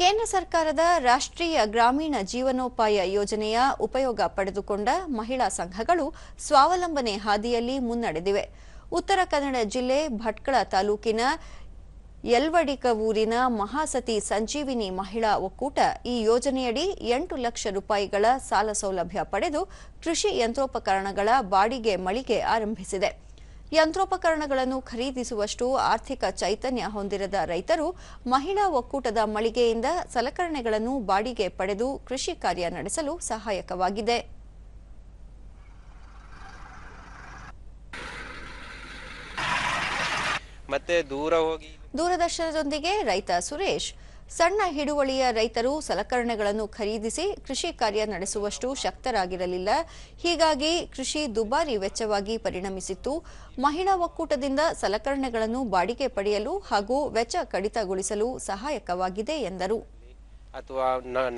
ಕೇಂದ್ರ ಸರ್ಕಾರದ ರಾಷ್ಟ್ರೀಯ ಗ್ರಾಮೀಣ ಜೀವನೋಪಾಯ ಯೋಜನೆಯ ಉಪಯೋಗ ಪಡೆದುಕೊಂಡ ಮಹಿಳಾ ಸಂಘಗಳು ಸ್ವಾವಲಂಬನೆ ಹಾದಿಯಲ್ಲಿ ಮುನ್ನಡೆದಿವೆ. ಉತ್ತರ ಕನ್ನಡ ಜಿಲ್ಲೆ ಭಟ್ಕಳ ತಾಲೂಕಿನ ಯಲ್ವಡಿಕವೂರಿನ ಮಹಾಸತಿ ಸಂಜೀವಿನಿ ಮಹಿಳಾ ಒಕ್ಕೂಟ ಈ ಯೋಜನೆಯಡಿ ಎಂಟು ಲಕ್ಷ ರೂಪಾಯಿಗಳ ಸಾಲ ಸೌಲಭ್ಯ ಪಡೆದು ಕೃಷಿ ಯಂತ್ರೋಪಕರಣಗಳ ಬಾಡಿಗೆ ಮಳಿಗೆ ಆರಂಭಿಸಿದೆ. ಯಂತ್ರೋಪಕರಣಗಳನ್ನು ಖರೀದಿಸುವಷ್ಟು ಆರ್ಥಿಕ ಚೈತನ್ಯ ಹೊಂದಿರದ ರೈತರು ಮಹಿಳಾ ಒಕ್ಕೂಟದ ಮಳಿಗೆಯಿಂದ ಸಲಕರಣೆಗಳನ್ನು ಬಾಡಿಗೆ ಪಡೆದು ಕೃಷಿ ಕಾರ್ಯ ನಡೆಸಲು ಸಹಾಯಕವಾಗಿದೆ. ಮತ್ತೆ ದೂರ ಹೋಗಿ ದೂರದರ್ಶನದೊಂದಿಗೆ ರೈತ ಸುರೇಶ್. ಸಣ್ಣ ಹಿಡುವಳಿಯ ರೈತರು ಸಲಕರಣೆಗಳನ್ನು ಖರೀದಿಸಿ ಕೃಷಿ ಕಾರ್ಯ ನಡೆಸುವಷ್ಟು ಶಕ್ತರಾಗಿರಲಿಲ್ಲ. ಹೀಗಾಗಿ ಕೃಷಿ ದುಬಾರಿ ವೆಚ್ಚವಾಗಿ ಪರಿಣಮಿಸಿತ್ತು. ಮಹಿಳಾ ಒಕ್ಕೂಟದಿಂದ ಸಲಕರಣೆಗಳನ್ನು ಬಾಡಿಗೆ ಪಡೆಯಲು ಹಾಗೂ ವೆಚ್ಚ ಕಡಿತಗೊಳಿಸಲು ಸಹಾಯಕವಾಗಿದೆ ಎಂದರು. ಅಥವಾ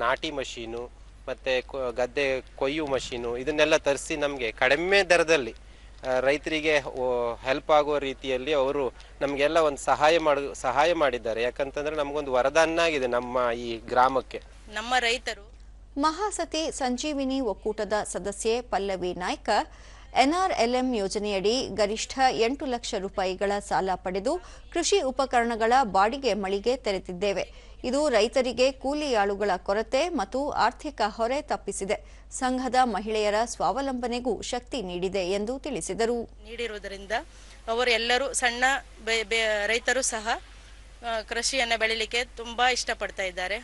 ನಾಟಿ ಮಷೀನು, ಮತ್ತೆ ಗದ್ದೆ ಕೊಯ್ಯು ಮಷೀನು ಇದನ್ನೆಲ್ಲ ತರಿಸಿ ನಮಗೆ ಕಡಿಮೆ ದರದಲ್ಲಿ ರೈತರಿಗೆ ಹೆಲ್ಪ್ ಆಗುವ ರೀತಿಯಲ್ಲಿ ಅವರು ನಮಗೆಲ್ಲ ಒಂದು ಸಹಾಯ ಮಾಡ ಸಹಾಯ ಮಾಡಿದ್ದಾರೆ. ಯಾಕಂತಂದ್ರೆ ನಮಗೊಂದು ವರದಾನ ಆಗಿದೆ ನಮ್ಮ ಈ ಗ್ರಾಮಕ್ಕೆ. ನಮ್ಮ ರೈತರು. ಮಹಾಸತಿ ಸಂಜೀವಿನಿ ಒಕ್ಕೂಟದ ಸದಸ್ಯೆ ಪಲ್ಲವಿ ನಾಯ್ಕ ಎನ್ಆರ್ಎಲ್ಎಂ ಯೋಜನೆಯಡಿ ಗರಿಷ್ಠ ಎಂಟು ಲಕ್ಷ ರೂಪಾಯಿಗಳ ಸಾಲ ಪಡೆದು ಕೃಷಿ ಉಪಕರಣಗಳ ಬಾಡಿಗೆ ಮಳಿಗೆ ತೆರೆದಿದ್ದೇವೆ. ಇದು ರೈತರಿಗೆ ಕೂಲಿಯಾಳುಗಳ ಕೊರತೆ ಮತ್ತು ಆರ್ಥಿಕ ಹೊರೆ ತಪ್ಪಿಸಿದೆ. ಸಂಘದ ಮಹಿಳೆಯರ ಸ್ವಾವಲಂಬನೆಗೂ ಶಕ್ತಿ ನೀಡಿದೆ ಎಂದು ತಿಳಿಸಿದರು. ನೀಡಿರುವುದರಿಂದ ಅವರೆಲ್ಲರೂ ಸಣ್ಣ ಬೆ- ಬೆ- ರೈತರು ಸಹ ಕೃಷಿಯನ್ನು ಬೆಳಿಲಿಕ್ಕೆ ತುಂಬಾ ಇಷ್ಟಪಡ್ತಾ ಇದ್ದಾರೆ.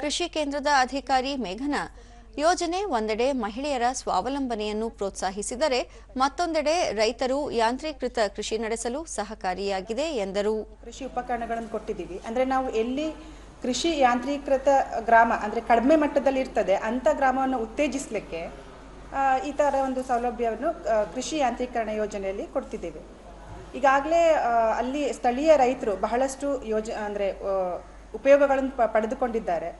ಕೃಷಿ ಕೇಂದ್ರದ ಅಧಿಕಾರಿ ಮೇಘನಾ ಯೋಜನೆ ಒಂದೆಡೆ ಮಹಿಳೆಯರ ಸ್ವಾವಲಂಬನೆಯನ್ನು ಪ್ರೋತ್ಸಾಹಿಸಿದರೆ ಮತ್ತೊಂದೆಡೆ ರೈತರು ಯಾಂತ್ರೀಕೃತ ಕೃಷಿ ನಡೆಸಲು ಸಹಕಾರಿಯಾಗಿದೆ ಎಂದರು. ಕೃಷಿ ಉಪಕರಣಗಳನ್ನು ಕೊಟ್ಟಿದ್ದೀವಿ. ಅಂದರೆ ನಾವು ಎಲ್ಲಿ ಕೃಷಿ ಯಾಂತ್ರೀಕೃತ ಗ್ರಾಮ, ಅಂದರೆ ಕಡಿಮೆ ಮಟ್ಟದಲ್ಲಿ ಇರ್ತದೆ ಅಂಥ ಗ್ರಾಮವನ್ನು ಉತ್ತೇಜಿಸಲಿಕ್ಕೆ ಈ ಥರ ಒಂದು ಸೌಲಭ್ಯವನ್ನು ಕೃಷಿ ಯಾಂತ್ರೀಕರಣ ಯೋಜನೆಯಲ್ಲಿ ಕೊಡ್ತಿದ್ದೇವೆ. ಈಗಾಗಲೇ ಅಲ್ಲಿ ಸ್ಥಳೀಯ ರೈತರು ಬಹಳಷ್ಟು ಯೋಜ, ಅಂದರೆ ಉಪಯೋಗಗಳನ್ನು ಪಡೆದುಕೊಂಡಿದ್ದಾರೆ.